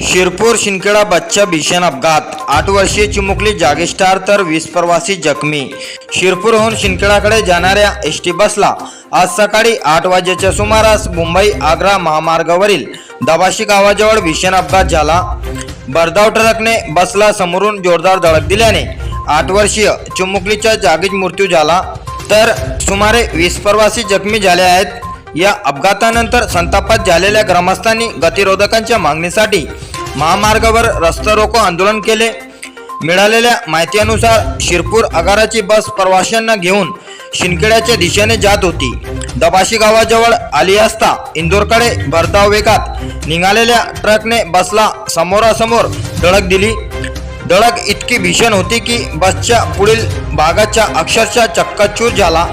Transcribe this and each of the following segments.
शिरपूर शिंदखेडा बच्चा भीषण अपघात. आठ वर्षीय चिमुकली जागेस्टार तर वीस प्रवासी जखमी. शिरपूरहून शिंदखेडाकडे जाणाऱ्या एस टी बसला आज सकाळी आठ वाजेच्या सुमारास मुंबई आग्रा महामार्गावरील दबाशी गावाजवळ भीषण अपघात झाला. भरधाव ट्रकने बसला समोरून जोरदार धडक दिल्याने आठ वर्षीय चिमुकलीचा जागीच मृत्यू झाला. तर सुमारे वीस प्रवासी जखमी झाले आहेत. या अपघातानंतर संतापात झालेल्या ग्रामस्थांनी गतिरोधकांच्या मागणीसाठी महामार्गावर रस्ता रोको आंदोलन केले. मिळालेल्या माहितीनुसार शिरपूर आगाराची बस प्रवाशांना घेऊन शिंदखेड्याच्या दिशेने जात होती. दबाशी गावाजवळ आली असता इंदोरकडे भरधाव वेगात निघालेल्या ट्रकने बसला समोरासमोर धडक दिली. धडक इतकी भीषण होती की बसच्या पुढील भागाच्या अक्षरशः चक्काचूर झाला.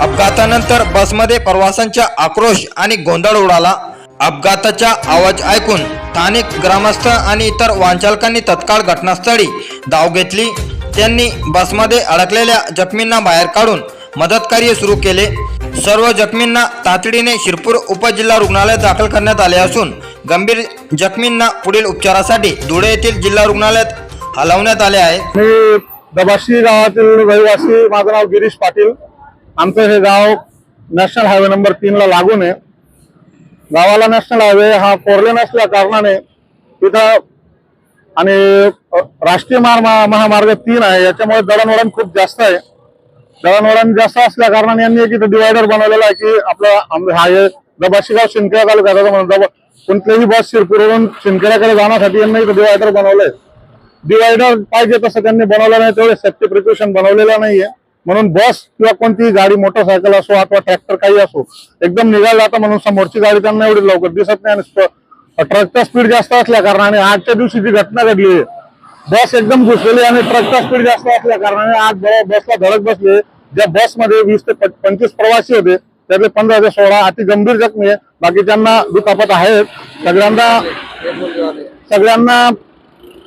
अपघातानंतर बसमध्ये प्रवाशांचा आक्रोश आणि गोंधळ उडाला. अपघाताचा आवाज ऐकून स्थानिक ग्रामस्थ आणि इतर वाहनचालकांनी तत्काळ घटनास्थळी धाव घेतली. त्यांनी बसमध्ये अडकलेल्या जखमींना बाहेर काढून मदतकार्य सुरू केले. सर्व जखमींना तातडीने शिरपूर उपजिल्हा रुग्णालयात दाखल करण्यात आले असून गंभीर जखमींना पुढील उपचारासाठी धुळे येथील जिल्हा रुग्णालयात हलवण्यात आले आहे. मी दबाशी गावातील रहिवासी माझं नाव गिरीश पाटील. आमचं हे गाव नॅशनल हायवे नंबर तीन ला लागून आहे. गावाला नॅशनल हायवे हा कोरलेन असल्या कारणाने तिथं आणि राष्ट्रीय महा महामार्ग तीन आहे. याच्यामुळे दळणवळण खूप जास्त आहे. दळणवळण जास्त असल्या कारणाने यांनी एक इथं डिवायडर बनवलेला आहे की आपला आम- हा हे शिंदखेडा तालुक्याचा म्हणून दबा कोणत्याही बस शिरपूरवरून शिंदखेड्याकडे जाण्यासाठी यांनी इथं डिवायडर बनवलंय. डिवायडर पाहिजे तसं त्यांनी बनवलं नाही. तेवढे सेफ्टी प्रिकॉशन बनवलेलं नाहीये. म्हणून बस किंवा कोणतीही गाडी मोटरसायकल असो अथवा ट्रॅक्टर काही असो एकदम निघायला जातं म्हणून समोरची गाडी त्यांना एवढी लवकर दिसत नाही आणि ट्रकचा स्पीड जास्त असल्या कारणाने आजच्या दिवशी जी घटना घडली आहे बस एकदम घुसलेली आणि ट्रकचा स्पीड जास्त असल्या कारणाने आज बसला धडक बसले ज्या बसमध्ये वीस ते पंचवीस प्रवासी होते त्यातले पंधरा ते सोळा अति गंभीर जखमी आहे. बाकीच्यांना दुखापत आहेत सगळ्यांना सगळ्यांना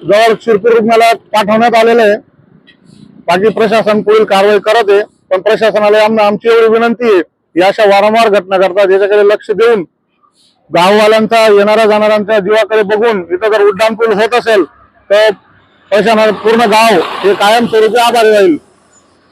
जवळ शिरपूर रुग्णालयात पाठवण्यात आलेलं आहे. बाकी प्रशासन पुढील कारवाई करत आहे पण प्रशासनाला आम- आमची एवढी विनंती आहे या अशा वारंवार घटना घडतात याच्याकडे लक्ष देऊन गाववाल्यांचा येणाऱ्या जाणाऱ्यांच्या जीवाकडे बघून इथं जर उड्डाण पूल होत असेल तर प्रशासन पूर्ण गाव हे कायमस्वरूपी आभारी राहील.